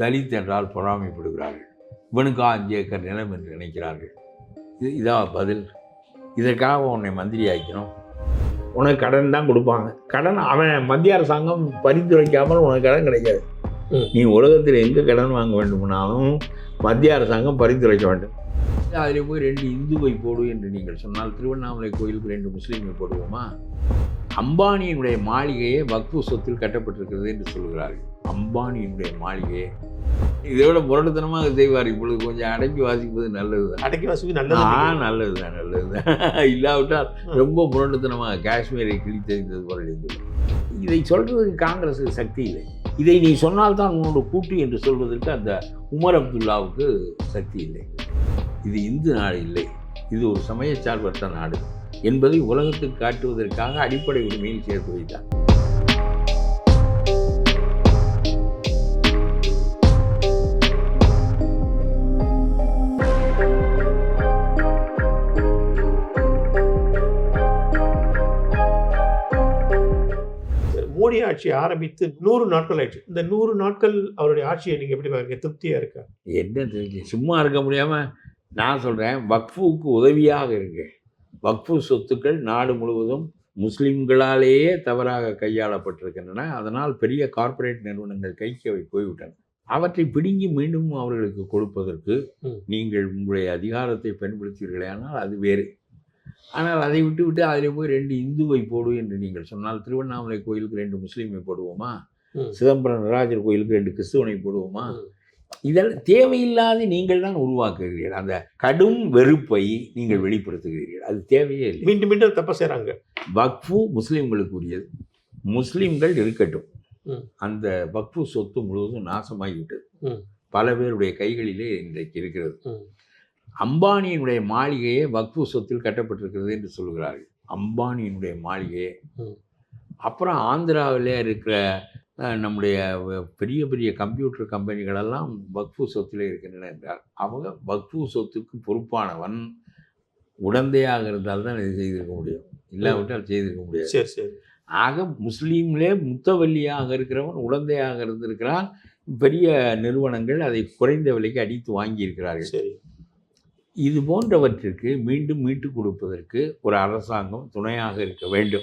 தலித் என்றால் பொறாமைப்படுகிறார்கள். இவனுக்கா அஞ்சு ஏக்கர் நிலம் என்று நினைக்கிறார்கள். இது இதா பதில். இதற்காக உன்னை மந்திரி ஆக்கணும் உனக்கு கடன் தான் கொடுப்பாங்க. கடன் அவன் மத்திய அரசாங்கம் பரிந்துரைக்காமல் உனக்கு கடன் கிடைக்காது. நீ உலகத்தில் எங்கே கடன் வாங்க வேண்டுமானாலும் மத்திய அரசாங்கம் பரிந்துரைக்க வேண்டும். அதில் போய் ரெண்டு இந்துவை போடு என்று நீங்கள் சொன்னால் திருவண்ணாமலை கோயிலுக்கு ரெண்டு முஸ்லீமை போடுவோமா? அம்பானியினுடைய மாளிகையே வக்ஃபு சொத்தில் கட்டப்பட்டிருக்கிறது என்று சொல்கிறார்கள். அம்பானியினுடைய மாளிகையே இதை விட முரட்டுத்தனமாக செய்வார். இப்பொழுது கொஞ்சம் அடக்கி வாசிப்பது நல்லது. தான் அடக்கி வாசிப்பு நல்லது. ஆ நல்லது தான் நல்லது தான். இல்லாவிட்டால் ரொம்ப முரட்டுத்தனமாக காஷ்மீரை கிழித்தெறிந்தது போல இருந்தது. இதை சொல்றதுக்கு காங்கிரஸுக்கு சக்தி இல்லை. இதை நீ சொன்னால்தான் உன்னோட கூட்டு என்று சொல்வதற்கு அந்த உமர் அப்துல்லாவுக்கு சக்தி இல்லை. இது இந்து நாடு இல்லை. இது ஒரு சமயச்சார்பற்ற நாடு. என்பதை உலகத்துக்கு காட்டுவதற்காக அடிப்படை உரிமையில் சேர்த்து வைத்தார் மோடி ஆட்சி ஆரம்பித்து நூறு நாட்கள் ஆயிடுச்சு. இந்த நூறு நாட்கள் அவருடைய ஆட்சியை நீங்க எப்படி பாருங்க? திருப்தியா இருக்கா? என்ன தெரிஞ்சு சும்மா இருக்க முடியாமல் நான் சொல்கிறேன் வக்ஃபுக்கு உதவியாக இருக்கு. வக்ஃபு சொத்துக்கள் நாடு முழுவதும் முஸ்லிம்களாலேயே தவறாக கையாளப்பட்டிருக்கின்றன அதனால் பெரிய கார்ப்பரேட் நிறுவனங்கள் கைக்கு அவை போய்விட்டன அவற்றை பிடுங்கி மீண்டும் அவர்களுக்கு கொடுப்பதற்கு. நீங்கள் உங்களுடைய அதிகாரத்தை பயன்படுத்துவீர்களே ஆனால் அது வேறு ஆனால் அதை விட்டு விட்டு அதில் போய் ரெண்டு இந்துவை போடு என்று நீங்கள் சொன்னால் திருவண்ணாமலை கோயிலுக்கு ரெண்டு முஸ்லீமை போடுவோமா. சிதம்பரம் நடராஜர் கோயிலுக்கு ரெண்டு கிறிஸ்துவனை போடுவோமா. இதெல்லாம் தேவையில்லாத நீங்கள் தான் உருவாக்குகிறீர்கள். அந்த கடும் வெறுப்பை நீங்கள் வெளிப்படுத்துகிறீர்கள். அது தேவையே இல்லை. மீண்டும் மீண்டும் தப்ப செய்றாங்க. வக்ஃபு முஸ்லீம்களுக்கு உரியது முஸ்லீம்கள் இருக்கட்டும். அந்த வக்ஃபு சொத்து முழுவதும் நாசமாகிவிட்டது. பல பேருடைய கைகளிலே இன்றைக்கு இருக்கிறது. அம்பானியினுடைய மாளிகையே வக்ஃபு சொத்தில் கட்டப்பட்டிருக்கிறது என்று சொல்கிறார்கள். அம்பானியினுடைய மாளிகையே. அப்புறம் ஆந்திராவிலே இருக்கிற நம்முடைய பெரிய பெரிய கம்ப்யூட்டர் கம்பெனிகளெல்லாம் வக்ஃபு சொத்தில் இருக்கின்றன என்றார். அவங்க வக்ஃபு சொத்துக்கு பொறுப்பானவன். உடந்தையாக இருந்தால் தான் இதை செய்திருக்க முடியும். இல்லாவிட்டால் செய்திருக்க முடியாது. சரி சரி. ஆக முஸ்லீம்லே முத்தவல்லியாக இருக்கிறவன் உடந்தையாக இருந்திருக்கிறான். பெரிய நிறுவனங்கள் அதை குறைந்த விலைக்கு அடித்து வாங்கியிருக்கிறார்கள். சரி. இது போன்றவற்றிற்கு மீண்டும் மீட்டுக் கொடுப்பதற்கு ஒரு அரசாங்கம் துணையாக இருக்க வேண்டும்.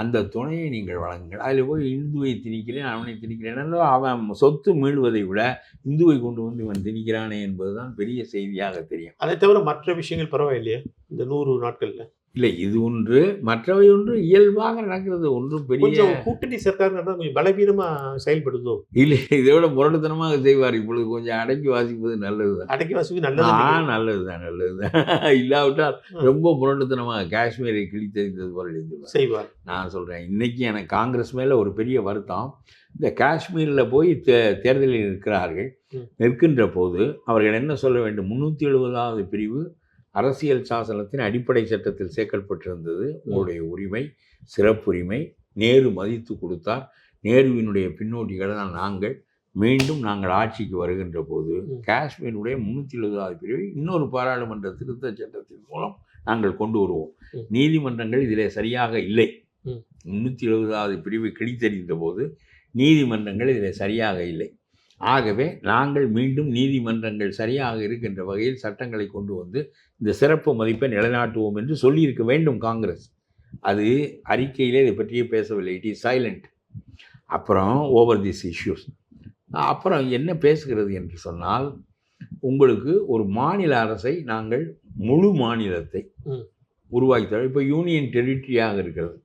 அந்த துணையை நீங்கள் வழங்குங்கள். அதில் போய் இந்துவை திணிக்கிறேன் அவனை திணிக்கிறேன். அவன் சொத்து மீள்வதை விட இந்துவை கொண்டு வந்து இவன் திணிக்கிறானே என்பதுதான் பெரிய செய்தியாக தெரியும். அதை தவிர மற்ற விஷயங்கள் பரவாயில்லையா? இந்த நூறு நாட்களில். இல்லை இது ஒன்று மற்றவை ஒன்று இயல்பாக நடக்கிறது. ஒன்றும் பெரிய கூட்டணி சர்க்கார் கொஞ்சம் பலவீனமா செயல்படுதோ? இல்லை இதை விட முரட்டுத்தனமாக செய்வார். இப்பொழுது கொஞ்சம் அடக்கி வாசிப்பது நல்லதுதான் அடக்கி வாசிப்பு நல்லது ஆ? நல்லதுதான் நல்லதுதான் இல்லாவிட்டால் ரொம்ப முரட்டுத்தனமாக காஷ்மீரை கிழித்தெறிந்தது போல செய்வார். நான் சொல்கிறேன் இன்னைக்கு எனக்கு காங்கிரஸ் மேலே ஒரு பெரிய வருத்தம். இந்த காஷ்மீரில் போய் தே தேர்தலில் இருக்கிறார்கள் ம். நிற்கின்ற போது அவர்கள் என்ன சொல்ல வேண்டும்? முந்நூற்றி எழுபதாவது பிரிவு அரசியல் சாசனத்தின் அடிப்படை சட்டத்தில் சேர்க்கப்பட்டிருந்தது உங்களுடைய உரிமை சிறப்புரிமை நேரு மதித்து கொடுத்தார். நேருவினுடைய பின்னோட்டிகளான நாங்கள். மீண்டும் நாங்கள் ஆட்சிக்கு வருகின்ற போது. காஷ்மீருடைய முந்நூற்றி எழுபதாவது பிரிவை இன்னொரு பாராளுமன்ற திருத்த சட்டத்தின் மூலம் நாங்கள் கொண்டு வருவோம். நீதிமன்றங்கள் இதிலே சரியாக இல்லை. ம். முந்நூற்றி எழுபதாவது பிரிவு கிழித்தறிந்த போது நீதிமன்றங்கள் இதில் சரியாக இல்லை. ஆகவே நாங்கள் மீண்டும் நீதிமன்றங்கள் சரியாக இருக்கின்ற வகையில் சட்டங்களை கொண்டு வந்து இந்த சிறப்பு மதிப்பை நிலைநாட்டுவோம் என்று சொல்லியிருக்க வேண்டும் காங்கிரஸ். அது அறிக்கையிலே இதை பற்றியே பேசவில்லை. இட் இஸ் சைலண்ட் அப்புறம் ஓவர் திஸ் இஷ்யூஸ் அப்புறம் என்ன பேசுகிறது என்று சொன்னால் உங்களுக்கு ஒரு மாநில அரசை நாங்கள் முழு மாநிலத்தை ம். உருவாக்கி தரோம் இப்போ யூனியன் டெரிட்டரியாக இருக்கிறது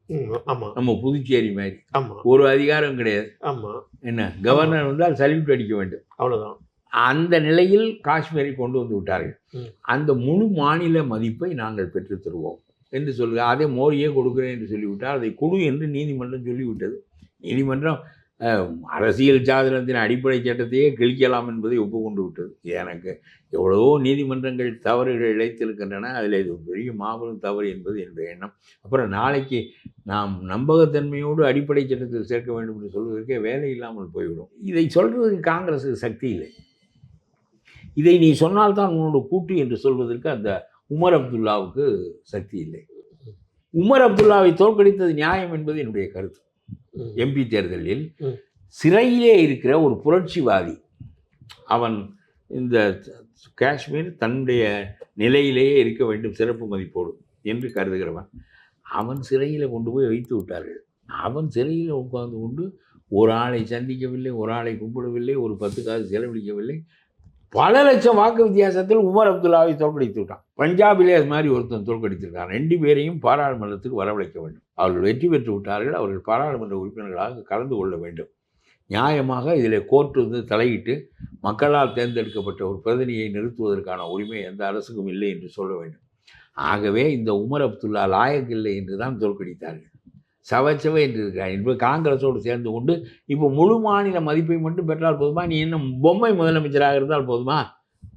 நம்ம புதுச்சேரி மாதிரி. ஒரு அதிகாரம் கிடையாது. ஆமா. என்ன? கவர்னர் வந்தால் சல்யூட் அடிக்க வேண்டும். அவ்வளவுதான். அந்த நிலையில் காஷ்மீரை கொண்டு வந்து விட்டார்கள். அந்த முழு மாநில மதிப்பை நாங்கள் பெற்றுத் தருவோம் என்று சொல்லுங்க. அதே மோடியே கொடுக்குறேன் என்று சொல்லிவிட்டால் அதை கொடு என்று நீதிமன்றம் சொல்லிவிட்டது. நீதிமன்றம் அரசியல் சாதனத்தின் அடிப்படை சட்டத்தையே கிழிக்கலாம் என்பதை ஒப்புக்கொண்டு விட்டது எனக்கு எவ்வளவோ நீதிமன்றங்கள் தவறுகள் இழைத்திருக்கின்றன அதில் இது பெரிய மாபெரும் தவறு என்பது என்னுடைய எண்ணம். அப்புறம் நாளைக்கு நாம் நம்பகத்தன்மையோடு அடிப்படை சட்டத்தில் சேர்க்க வேண்டும் என்று சொல்வதற்கே வேலை இல்லாமல் போய்விடும். இதை சொல்வதற்கு காங்கிரஸுக்கு சக்தி இல்லை. இதை நீ சொன்னால்தான் உன்னோட கூட்டு என்று சொல்வதற்கு அந்த உமர் அப்துல்லாவுக்கு சக்தி இல்லை. உமர் அப்துல்லாவை தோற்கடித்தது நியாயம் என்பது என்னுடைய கருத்து. எம்பி தேர்தலில். சிறையிலே இருக்கிற ஒரு புரட்சிவாதி அவன் இந்த காஷ்மீர் தன்னுடைய நிலையிலேயே இருக்க வேண்டும் சிறப்பு மதிப்போடு என்று கருதுகிறவன் அவன் சிறையில் கொண்டு போய் வைத்து விட்டார்கள் அவன் சிறையில் உட்கார்ந்து கொண்டு ஒரு ஆளை சந்திக்கவில்லை ஒரு ஆளை கும்பிடவில்லை ஒரு பத்து காசு செலவழிக்கவில்லை பல லட்சம் வாக்கு வித்தியாசத்தில் உமர் அப்துல்லாவை தோற்கடித்து விட்டான். பஞ்சாபிலே அது மாதிரி ஒருத்தன் தோற்கடித்திருக்கான். ரெண்டு பேரையும் பாராளுமன்றத்துக்கு வரவழைக்க வேண்டும். அவர்கள் வெற்றி பெற்று விட்டார்கள். அவர்கள் பாராளுமன்ற உறுப்பினர்களாக கலந்து கொள்ள வேண்டும். நியாயமாக இதில் கோர்ட்டு வந்து தலையிட்டு மக்களால் தேர்ந்தெடுக்கப்பட்ட ஒரு பிரதிநிதியை நிறுத்துவதற்கான உரிமை எந்த அரசுக்கும் இல்லை என்று சொல்ல வேண்டும். ஆகவே இந்த உமர் அப்துல்லா லாயக் இல்லை என்று தான் தோற்கடித்தார்கள். சவச்சவை என்று இருக்கிறார் இப்போ காங்கிரஸோடு சேர்ந்து கொண்டு இப்போ முழு மாநில மதிப்பை மட்டும் பெற்றால் போதுமா? நீ என்ன பொம்மை முதலமைச்சராக இருந்தால் போதுமா?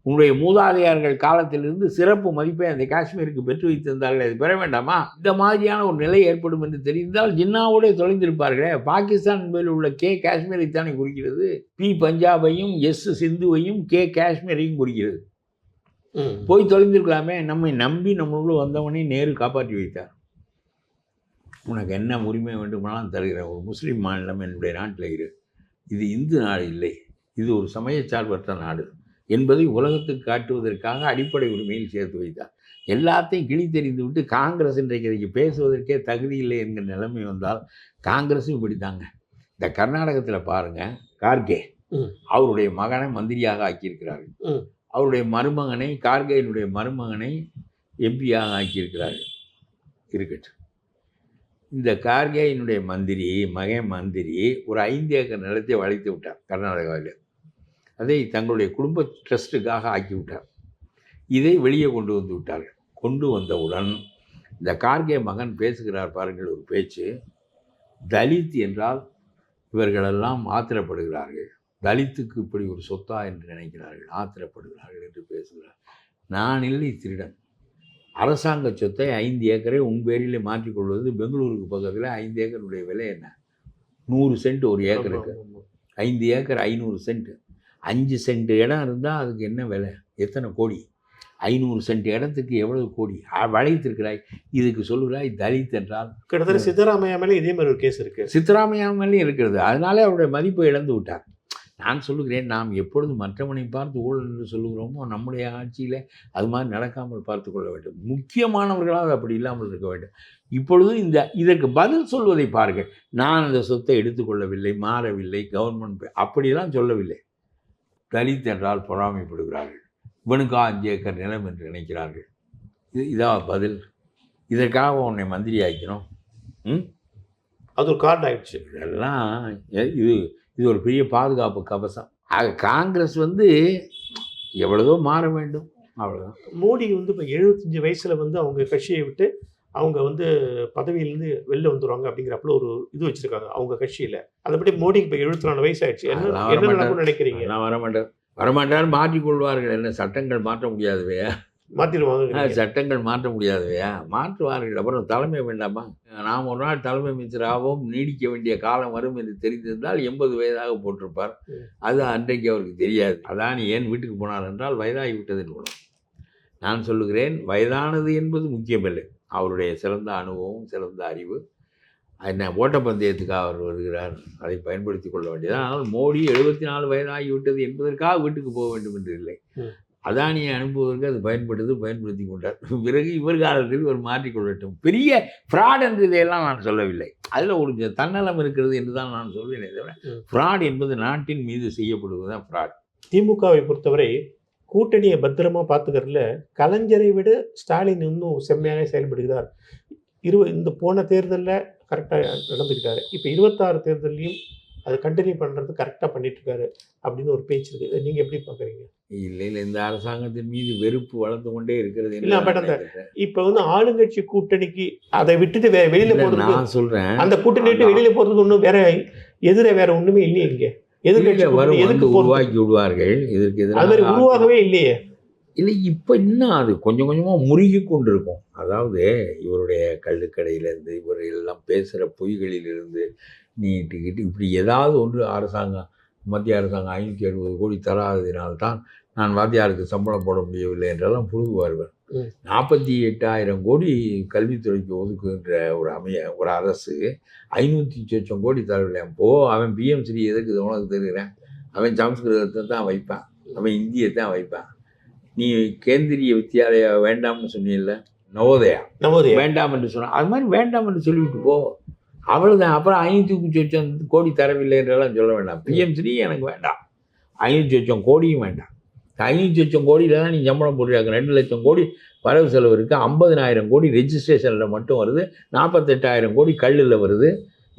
உன்னுடைய மூதாதையர்கள் காலத்திலிருந்து சிறப்பு மதிப்பை அந்த காஷ்மீருக்கு பெற்று வைத்திருந்தார்கள் அதை பெற வேண்டாமா? இந்த மாதிரியான ஒரு நிலை ஏற்படும் என்று தெரிந்தால் ஜின்னாவோடே தொலைந்திருப்பார்களே. பாகிஸ்தான் என்பதில் உள்ள கே காஷ்மீரை தானே குறிக்கிறது? பி பஞ்சாபையும் எஸ் சிந்துவையும் கே காஷ்மீரையும் குறிக்கிறது. போய் தொலைந்திருக்கலாமே. நம்மை நம்பி நம்மளுள்ள வந்தவனை நேரு காப்பாற்றி வைத்தார். உனக்கு என்ன உரிமை வேண்டுமானாலும் தருகிறேன். ஒரு முஸ்லீம் மாநிலம் என்னுடைய நாட்டில் இரு. இது இந்து நாடு இல்லை. இது ஒரு சமயச்சார்பற்ற நாடு. என்பதை உலகத்துக்கு காட்டுவதற்காக அடிப்படை உரிமையில் சேர்த்து வைத்தார். எல்லாத்தையும் கிழி தெரிந்து விட்டு காங்கிரஸ் இன்றைக்கு பேசுவதற்கே தகுதி இல்லை என்கிற நிலைமை வந்தால் காங்கிரஸும் இப்படித்தாங்க இந்த கர்நாடகத்தில் பாருங்க கார்கே. அவருடைய மகனை மந்திரியாக ஆக்கியிருக்கிறார்கள். அவருடைய மருமகனை கார்கேயினுடைய மருமகனை எம்பியாக ஆக்கியிருக்கிறார்கள். இருக்கட்டும். இந்த கார்கேயினுடைய மந்திரி மகன் மந்திரி ஒரு ஐந்து ஏக்கர் நிலத்தை வளைத்து விட்டார் கர்நாடகாவில். அதை தங்களுடைய குடும்ப ட்ரஸ்ட்டுக்காக ஆக்கி விட்டார். இதை வெளியே கொண்டு வந்து விட்டார்கள். கொண்டு வந்தவுடன் இந்த கார்கே மகன் பேசுகிறார் பாருங்கள் ஒரு பேச்சு. தலித் என்றால் இவர்களெல்லாம் ஆத்திரப்படுகிறார்கள். தலித்துக்கு இப்படி ஒரு சொத்தா என்று நினைக்கிறார்கள். ஆத்திரப்படுகிறார்கள் என்று பேசுகிறார். நான் இல்லை திருடன். அரசாங்க சொத்தை ஐந்து ஏக்கரை உன் பேரிலே மாற்றிக்கொள்வது பெங்களூருக்கு பக்கத்தில் ஐந்து ஏக்கருடைய விலை என்ன? நூறு சென்ட் ஒரு ஏக்கருக்கு. ஐந்து ஏக்கர் ஐநூறு சென்ட். அஞ்சு சென்ட் இடம் இருந்தால் அதுக்கு என்ன விலை? எத்தனை கோடி? ஐநூறு சென்ட் இடத்துக்கு எவ்வளவு கோடி? வளைத்திருக்கிறாய். இதுக்கு சொல்லுகிறாய் தலித் என்றால் கிட்டத்தட்ட சித்தராமையா மேல இதே மாதிரி ஒரு கேஸ் இருக்கு. சித்தராமையா மேலே இருக்கிறது. அதனாலே அவருடைய மதிப்பை இழந்து விட்டார். நான் சொல்லுகிறேன் நாம் எப்பொழுது மற்றவனை பார்த்து ஊழல் என்று சொல்லுகிறோமோ நம்முடைய ஆட்சியில் அது மாதிரி நடக்காமல் பார்த்து கொள்ள வேண்டும். முக்கியமானவர்களாக அப்படி இல்லாமல் இருக்க வேண்டும். இப்பொழுது இந்த இதற்கு பதில் சொல்வதை பாருங்கள். நான் அந்த சொத்தை எடுத்துக்கொள்ளவில்லை மாறவில்லை கவர்மெண்ட் அப்படிலாம் சொல்லவில்லை. தலித் என்றால் பொறாமைப்படுகிறார்கள். இவனுக்கா அஞ்சு ஏக்கர் நிலம் என்று நினைக்கிறார்கள். இது இதான் பதில்? இதற்காக உன்னை மந்திரி ஆக்கணும் ம்? அது ஒரு கார்டு ஆயிடுச்சு. இதெல்லாம் இது இது ஒரு பெரிய பாதுகாப்பு கவசம். ஆக காங்கிரஸ் வந்து எவ்வளவோ மாற வேண்டும். அவ்வளோதான் மோடி வந்து இப்போ எழுபத்தஞ்சு வயசுல வந்து அவங்க கட்சியை விட்டு அவங்க வந்து பதவியிலேருந்து வெளில வந்துருவாங்க அப்படிங்கிறப்பல ஒரு இது வச்சிருக்காங்க அவங்க கட்சியில. அதைப்படி மோடிக்கு இப்போ எழுபத்தி நாலு வயசு ஆயிடுச்சு என்ன அதெல்லாம் என்ன வரமாட்டார். நடக்கும்னு நினைக்கிறீங்க? அதெல்லாம் வரமாட்டார். வரமாட்டார் மாற்றிக்கொள்வார்கள் என்ன சட்டங்கள் மாற்ற முடியாதுவையா மாத்திடுவாங்க சட்டங்கள் மாற்ற முடியாதுவையா மாற்றுவார்கள். அப்புறம் தலைமை வேண்டாமா? நாம் ஒரு நாள் தலைமை அமைச்சராகவும் நீடிக்க வேண்டிய காலம் வரும் என்று தெரிந்திருந்தால் எண்பது வயதாக போட்டிருப்பார். அது அன்றைக்கு அவருக்கு தெரியாது. அதான் ஏன் வீட்டுக்கு போனார் என்றால் வயதாகி விட்டதின் மூலம். நான் சொல்லுகிறேன் வயதானது என்பது முக்கியமில்லை. அவருடைய சிறந்த அனுபவம் சிறந்த அறிவு. என்ன ஓட்டப்பந்தயத்துக்காக அவர் வருகிறார். அதை பயன்படுத்தி கொள்ள வேண்டியது ஆனால் மோடி எழுபத்தி நாலு வயதாகி விட்டது என்பதற்காக வீட்டுக்கு போக வேண்டும் என்று இல்லை. அதானியை அனுப்புவதற்கு அது பயன்படுது பயன்படுத்தி கொண்டார். பிறகு இவர் காலத்தில் இவர் மாற்றிக்கொள்ளட்டும் பெரிய ஃப்ராட் என்று இதையெல்லாம் நான் சொல்லவில்லை. அதில் ஒரு தன்னலம் இருக்கிறது என்று தான் நான் சொல்வேனே தவிர. ஃப்ராட் என்பது நாட்டின் மீது செய்யப்படுவது தான் ஃப்ராட் திமுகவை பொறுத்தவரை கூட்டணியை பத்திரமா பார்த்துக்கிறதுல கலைஞரை விட ஸ்டாலின் இன்னும் செம்மையாக செயல்படுகிறார். இரு இந்த போன தேர்தலில் கரெக்டாக நடந்துக்கிட்டாரு. இப்போ இருபத்தாறு தேர்தல்லையும் அதை கண்டினியூ பண்ணுறது கரெக்டாக பண்ணிட்டு இருக்காரு அப்படின்னு ஒரு பேச்சு இருக்குது இதை நீங்கள் எப்படி பார்க்குறீங்க? இல்லை இல்லை இந்த அரசாங்கத்தின் மீது வெறுப்பு வளர்ந்து கொண்டே இருக்கிறது இல்ல, அந்த- நினைக்கிறேன். இப்போ வந்து ஆளுங்கட்சி கூட்டணிக்கு அதை விட்டுட்டு வே வெளியில போகிறதுக்கு நான் சொல்றேன். அந்த கூட்டணி விட்டு வெளியில போகிறதுக்கு ஒன்றும் வேற எதிர வேற ஒன்றுமே இல்லையே இங்கே. எதிர்கட்சி வரும் எதுக்கு போகிறது உருவாக்கி விடுவார்கள். இதற்கு அது மாதிரி எதிராக உருவாகவே இல்லையே. இல்லை இப்போ இன்னும் அது? கொஞ்சம் கொஞ்சமாக முருகி கொண்டிருக்கும். அதாவது இவருடைய கள்ளுக்கடையிலேருந்து இவர் எல்லாம் பேசுகிற பொய்களிலிருந்து நீட்டுக்கிட்டு இப்படி ஏதாவது ஒன்று அரசாங்கம் மத்திய அரசாங்கம் ஐநூற்றி அறுபது கோடி தராததினால்தான் நான் வாத்தியாருக்கு சம்பளம் போட முடியவில்லை என்றெல்லாம் புழுகுவார்கள். நாற்பத்தி எட்டாயிரம் கோடி கல்வித்துறைக்கு ஒதுக்குகின்ற ஒரு அமைய ஒரு அரசு ஐநூற்றி சொச்சம் கோடி தரவில்லை. போ அவன் பிஎம்சி எதுக்கு உனக்கு தருகிறேன்? அவன் சமஸ்கிருதத்தை தான் வைப்பான். அவன் இந்தியை தான் வைப்பான். நீ கேந்திரிய வித்யாலயா வேண்டாம்னு சொன்னீல்ல? நவோதயா. நவோதயா. வேண்டாம் என்று சொன்னா அது மாதிரி வேண்டாம் என்று சொல்லிவிட்டு போ. அவ்வளவுதான் அப்புறம் ஐநூற்றி சொச்சம் கோடி தரவில்லை என்றெல்லாம் சொல்ல வேண்டாம். பிஎம்சி எனக்கு வேண்டாம். ஐநூற்றி சொச்சம் கோடியும் வேண்டாம். ஐநூற்றி சொச்சம் கோடியில் தான் நீ சம்பளம் போட்டுருக்காங்க ரெண்டு லட்சம் கோடி வரவு செலவு இருக்குது ஐம்பதனாயிரம் கோடி ரெஜிஸ்ட்ரேஷனில் மட்டும் வருது. நாற்பத்தெட்டாயிரம் கோடி கல்லில் வருது.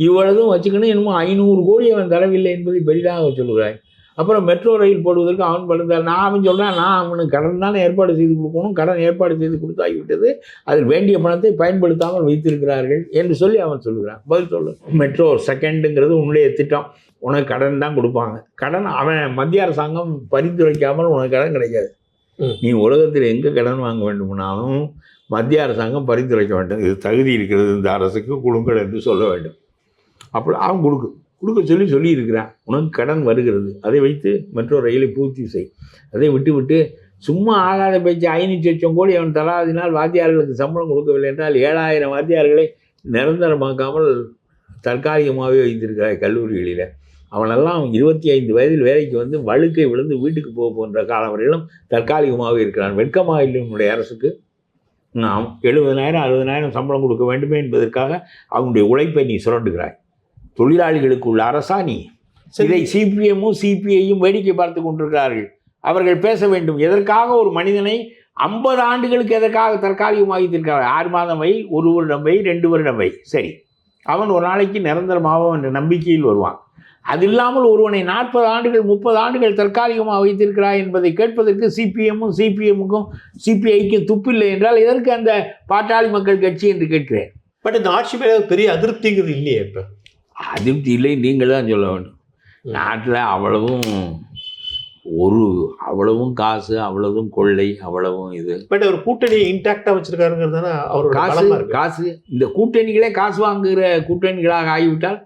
இவ்வளவும் வச்சுக்கணும். என்னமோ ஐநூறு கோடி அவன் தரவில்லை என்பதை பெரிதாக சொல்லுகிறாய். அப்புறம் மெட்ரோ ரயில் போடுவதற்கு அவன் படுத்தார். நான் அவன் சொல்கிறான் நான் அவனுக்கு கடன் தானே ஏற்பாடு செய்து கொடுக்கணும். கடன் ஏற்பாடு செய்து கொடுத்தாகிவிட்டது. அதில் வேண்டிய பணத்தை பயன்படுத்தாமல் வைத்திருக்கிறார்கள் என்று சொல்லி அவன் சொல்லுகிறான் பதில் சொல்லு. மெட்ரோ செகண்டுங்கிறது உன்னுடைய திட்டம். உனக்கு கடன் தான் கொடுப்பாங்க. கடன் அவன் மத்திய அரசாங்கம் பரிந்துரைக்காமல் உனக்கு கடன் கிடைக்காது. நீ உலகத்தில் எங்கே கடன் வாங்க வேண்டுமானாலும் மத்திய அரசாங்கம் பரிந்துரைக்க வேண்டும். இது தகுதி இருக்கிறது இந்த அரசுக்கு கொடுங்கள் என்று சொல்ல வேண்டும். அப்படி அவன் கொடுக்கு கொடுக்க சொல்லி சொல்லியிருக்கிறான். உனக்கு கடன் வருகிறது. அதை வைத்து மற்றொரு ரயிலை பூர்த்தி செய். அதை விட்டு விட்டு சும்மா ஆகாத பேச்சு ஐநூற்றி லட்சம் கோடி அவன் தராதினால் வாத்தியார்களுக்கு சம்பளம் கொடுக்கவில்லை என்றால் ஏழாயிரம் வாத்தியார்களை நிரந்தரமாக்காமல் தற்காலிகமாகவே வைத்திருக்கிறாய் கல்லூரிகளில். அவனெல்லாம் இருபத்தி ஐந்து வயதில் வேலைக்கு வந்து வழுக்கை விழுந்து வீட்டுக்கு போக போன்ற காலம் வரையிலும் தற்காலிகமாக இருக்கிறான். வெட்கமாக இல்லை உன்னுடைய அரசுக்கு. நாம் எழுபதனாயிரம் அறுபதனாயிரம் சம்பளம் கொடுக்க வேண்டுமே என்பதற்காக அவனுடைய உழைப்பை நீ சுரண்டுகிறாய். தொழிலாளிகளுக்கு உள்ள அரசா நீ சரி. இதை சிபிஎம்மும் சிபிஐயும் வேடிக்கை பார்த்து கொண்டிருக்கிறார்கள். அவர்கள் பேச வேண்டும். எதற்காக ஒரு மனிதனை ஐம்பது ஆண்டுகளுக்கு எதற்காக தற்காலிகமாக வைத்திருக்கிறார் ஆறு மாதம் வை ஒரு வருடம் வை ரெண்டு வருடம் வை. சரி. அவன் ஒரு நாளைக்கு நிரந்தரமாகும் என்ற நம்பிக்கையில் வருவான். அது இல்லாமல் ஒருவனை நாற்பது ஆண்டுகள் முப்பது ஆண்டுகள் தற்காலிகமாக வைத்திருக்கிறாய் என்பதை கேட்பதற்கு சிபிஎம்மும் சிபிஎம்முக்கும் சிபிஐக்கும் துப்பில்லை என்றால் எதற்கு அந்த பாட்டாளி மக்கள் கட்சி என்று கேட்கிறேன்? பட் இந்த ஆட்சி மேல பெரிய அதிருப்திங்கிறது இல்லையே இப்ப. அதிருப்தி இல்லை நீங்கள் தான் சொல்ல வேண்டும். நாட்டில் அவ்வளவும் ஒரு அவ்வளவும் காசு அவ்வளவும் கொள்ளை அவ்வளவும் இது. பட் அவர் கூட்டணியை இன்டாக்டா வச்சிருக்காருங்கிறது தானே அவரோட காசு காசு இந்த கூட்டணிகளே காசு வாங்குகிற கூட்டணிகளாக ஆகிவிட்டால்.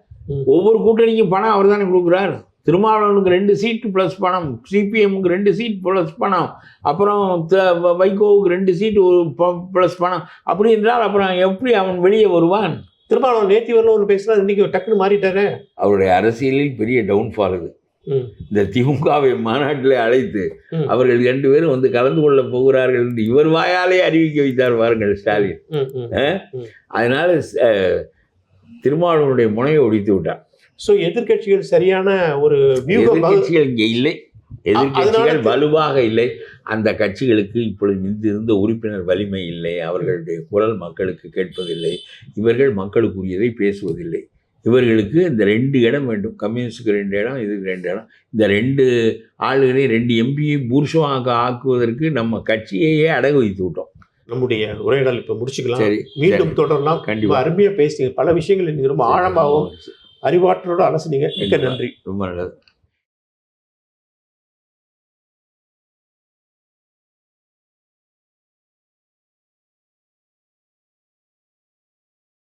ஒவ்வொரு கூட்டணிக்கும் பணம் அவர் தானே கொடுக்குறார். திருமாவளவனுக்கு ரெண்டு சீட்டு ப்ளஸ் பணம் சிபிஎம்முக்கு ரெண்டு சீட் ப்ளஸ் பணம் அப்புறம் வைகோவுக்கு ரெண்டு சீட்டு ஒரு ப்ளஸ் பணம் அப்படி என்றால் அப்புறம் எப்படி அவன் வெளியே வருவான்? திருமாவளவன் நேத்தி வரல ஒரு பேசுறாரு இன்னைக்கு டக்குன்னு மாறிட்டாரு அவருடைய அரசியலில் பெரிய டவுன்ஃபால் இது. இந்த திமுகவை மாநாட்டில் அழைத்து. அவர்கள் ரெண்டு பேரும் வந்து கலந்து கொள்ள போகிறார்கள் என்று இவர் வாயாலே அறிவிக்க வைத்தார் பாருங்கள் ஸ்டாலின். அதனால திருமாவளவனுடைய முனையை ஒடித்து விட்டார் சோ எதிர்க்கட்சிகள் சரியான ஒரு வியூகம் எதிர்கட்சிகள் இல்லை எதிர்கட்சிகள் வலுவாக இல்லை. அந்த கட்சிகளுக்கு இப்பொழுது இருந்த உறுப்பினர் வலிமை இல்லை. அவர்களுடைய குரல் மக்களுக்கு கேட்பதில்லை. இவர்கள் மக்களுக்குரியதை பேசுவதில்லை. இவர்களுக்கு இந்த ரெண்டு இடம் வேண்டும். கம்யூனிஸ்டுக்கு ரெண்டு இடம் இதுக்கு ரெண்டு இடம். இந்த ரெண்டு ஆளுகளையும் ரெண்டு எம்பியை பூர்ஷமாக ஆக்குவதற்கு நம்ம கட்சியையே அடகு வைத்து விட்டோம். நம்முடைய உரையாடல் இப்ப முடிச்சுக்கலாம். சரி மீண்டும் தொடரலாம். கண்டிப்பா. ரொம்ப அருமையா பேசுனீங்க. பல விஷயங்கள் நீங்க ரொம்ப ஆழமாகவும் அறிவாற்றலோட அலசுனீங்க. மிக்க நன்றி. ரொம்ப நல்லது.